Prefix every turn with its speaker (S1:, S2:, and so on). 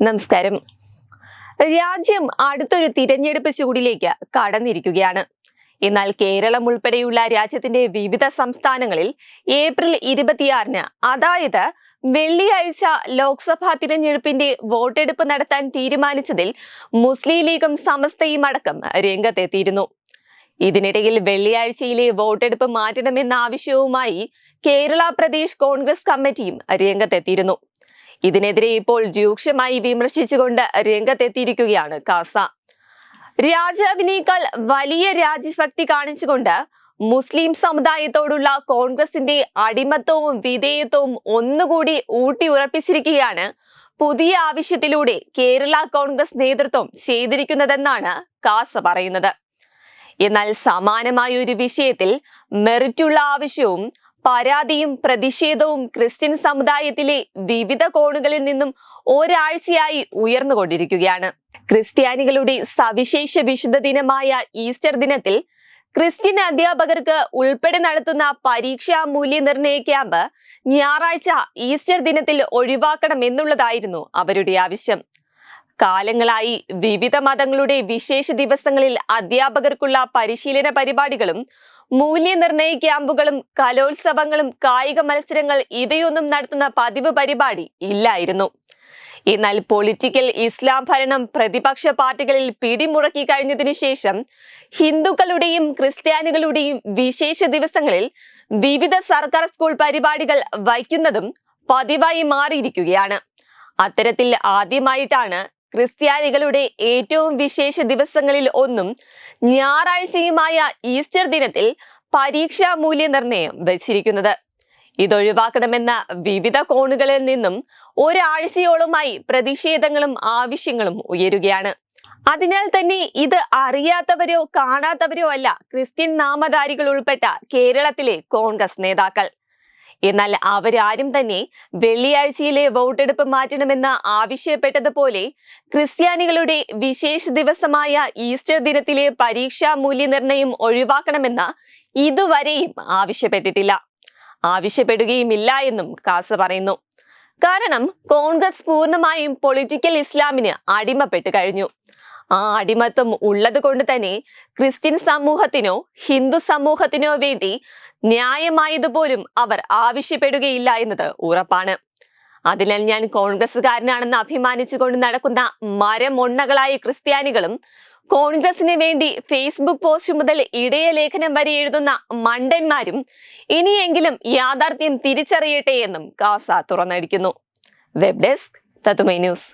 S1: നമസ്കാരം. രാജ്യം അടുത്തൊരു തിരഞ്ഞെടുപ്പ് ചൂടിലേക്ക് കടന്നിരിക്കുകയാണ്. എന്നാൽ കേരളം ഉൾപ്പെടെയുള്ള രാജ്യത്തിന്റെ വിവിധ സംസ്ഥാനങ്ങളിൽ ഏപ്രിൽ ഇരുപത്തിയാറിന് അതായത് വെള്ളിയാഴ്ച ലോക്സഭാ തിരഞ്ഞെടുപ്പിന്റെ വോട്ടെടുപ്പ് നടത്താൻ തീരുമാനിച്ചതിൽ മുസ്ലിം ലീഗും സമസ്തയും അടക്കം രംഗത്തെത്തിയിരുന്നു. ഇതിനിടയിൽ വെള്ളിയാഴ്ചയിലെ വോട്ടെടുപ്പ് മാറ്റണമെന്ന ആവശ്യവുമായി കേരള പ്രദേശ് കോൺഗ്രസ് കമ്മിറ്റിയും രംഗത്തെത്തിയിരുന്നു. ഇതിനെതിരെ ഇപ്പോൾ രൂക്ഷമായി വിമർശിച്ചുകൊണ്ട് രംഗത്തെത്തിയിരിക്കുകയാണ് കാസ. രാജാവിനേക്കാൾ വലിയ രാജ്യഭക്തി കാണിച്ചുകൊണ്ട് മുസ്ലിം സമുദായത്തോടുള്ള കോൺഗ്രസിന്റെ അടിമത്വവും വിധേയത്വവും ഒന്നുകൂടി ഊട്ടി ഉറപ്പിച്ചിരിക്കുകയാണ് പുതിയ ആവശ്യത്തിലൂടെ കേരള കോൺഗ്രസ് നേതൃത്വം ചെയ്തിരിക്കുന്നതെന്നാണ് കാസ പറയുന്നത്. എന്നാൽ സമാനമായ ഒരു വിഷയത്തിൽ മെറിറ്റുള്ള ആവശ്യവും പരാതിയും പ്രതിഷേധവും ക്രിസ്ത്യൻ സമുദായത്തിലെ വിവിധ കോണുകളിൽ നിന്നും ഒരാഴ്ചയായി ഉയർന്നുകൊണ്ടിരിക്കുകയാണ്. ക്രിസ്ത്യാനികളുടെ സവിശേഷ വിശുദ്ധ ദിനമായ ഈസ്റ്റർ ദിനത്തിൽ ക്രിസ്ത്യൻ അധ്യാപകർക്ക് ഉൾപ്പെടെ നടത്തുന്ന പരീക്ഷാ മൂല്യനിർണയ ക്യാമ്പ് ഞായറാഴ്ച ഈസ്റ്റർ ദിനത്തിൽ ഒഴിവാക്കണം എന്നുള്ളതായിരുന്നു അവരുടെ ആവശ്യം. കാലങ്ങളായി വിവിധ മതങ്ങളുടെ വിശേഷ ദിവസങ്ങളിൽ അധ്യാപകർക്കുള്ള പരിശീലന പരിപാടികളും മൂല്യനിർണയ ക്യാമ്പുകളും കലോത്സവങ്ങളും കായിക മത്സരങ്ങൾ ഇവയൊന്നും നടത്തുന്ന പതിവ് പരിപാടി ഇല്ലായിരുന്നു. എന്നാൽ പൊളിറ്റിക്കൽ ഇസ്ലാം ഭരണം പ്രതിപക്ഷ പാർട്ടികളിൽ പിടിമുറക്കി കഴിഞ്ഞതിനു ശേഷം ഹിന്ദുക്കളുടെയും ക്രിസ്ത്യാനികളുടെയും വിശേഷ ദിവസങ്ങളിൽ വിവിധ സർക്കാർ സ്കൂൾ പരിപാടികൾ വയ്ക്കുന്നതും പതിവായി മാറിയിരിക്കുകയാണ്. അത്തരത്തിൽ ആദ്യമായിട്ടാണ് ക്രിസ്ത്യാനികളുടെ ഏറ്റവും വിശേഷ ദിവസങ്ങളിൽ ഒന്നും ഞായറാഴ്ചയുമായ ഈസ്റ്റർ ദിനത്തിൽ പരീക്ഷാ മൂല്യനിർണയം വച്ചിരിക്കുന്നത്. ഇതൊഴിവാക്കണമെന്ന വിവിധ കോണുകളിൽ നിന്നും ഒരാഴ്ചയോളമായി പ്രതിഷേധങ്ങളും ആവശ്യങ്ങളും ഉയരുകയാണ്. അതിനാൽ തന്നെ ഇത് അറിയാത്തവരോ കാണാത്തവരോ അല്ല ക്രിസ്ത്യൻ നാമധാരികൾ ഉൾപ്പെട്ട കേരളത്തിലെ കോൺഗ്രസ് നേതാക്കൾ. എന്നാൽ അവരാരും തന്നെ വെള്ളിയാഴ്ചയിലെ വോട്ടെടുപ്പ് മാറ്റണമെന്ന് ആവശ്യപ്പെട്ടതുപോലെ ക്രിസ്ത്യാനികളുടെ വിശേഷ ദിവസമായ ഈസ്റ്റർ ദിനത്തിലെ പരീക്ഷാ മൂല്യനിർണയം ഒഴിവാക്കണമെന്ന് ഇതുവരെയും ആവശ്യപ്പെട്ടിട്ടില്ല. ആവശ്യപ്പെടുകയുമില്ല എന്നും കാസ പറയുന്നു. കാരണം കോൺഗ്രസ് പൂർണമായും പൊളിറ്റിക്കൽ ഇസ്ലാമിന് അടിമപ്പെട്ട് കഴിഞ്ഞു. ആ അടിമത്വം ഉള്ളത് കൊണ്ട് തന്നെ ക്രിസ്ത്യൻ സമൂഹത്തിനോ ഹിന്ദു സമൂഹത്തിനോ വേണ്ടി ന്യായമായതുപോലും അവർ ആവശ്യപ്പെടുകയില്ല എന്നത് ഉറപ്പാണ്. അതിനാൽ ഞാൻ കോൺഗ്രസ്സുകാരനാണെന്ന് അഭിമാനിച്ചുകൊണ്ട് നടക്കുന്ന മരമൊണ്ണകളായ ക്രിസ്ത്യാനികളും കോൺഗ്രസിന് വേണ്ടി ഫേസ്ബുക്ക് പോസ്റ്റ് മുതൽ ഇടയ ലേഖനം വരെ എഴുതുന്ന മണ്ടന്മാരും ഇനിയെങ്കിലും യാഥാർത്ഥ്യം തിരിച്ചറിയട്ടെ എന്നും കാസ തുറന്നടിക്കുന്നു. Web desk Tatwamayi news.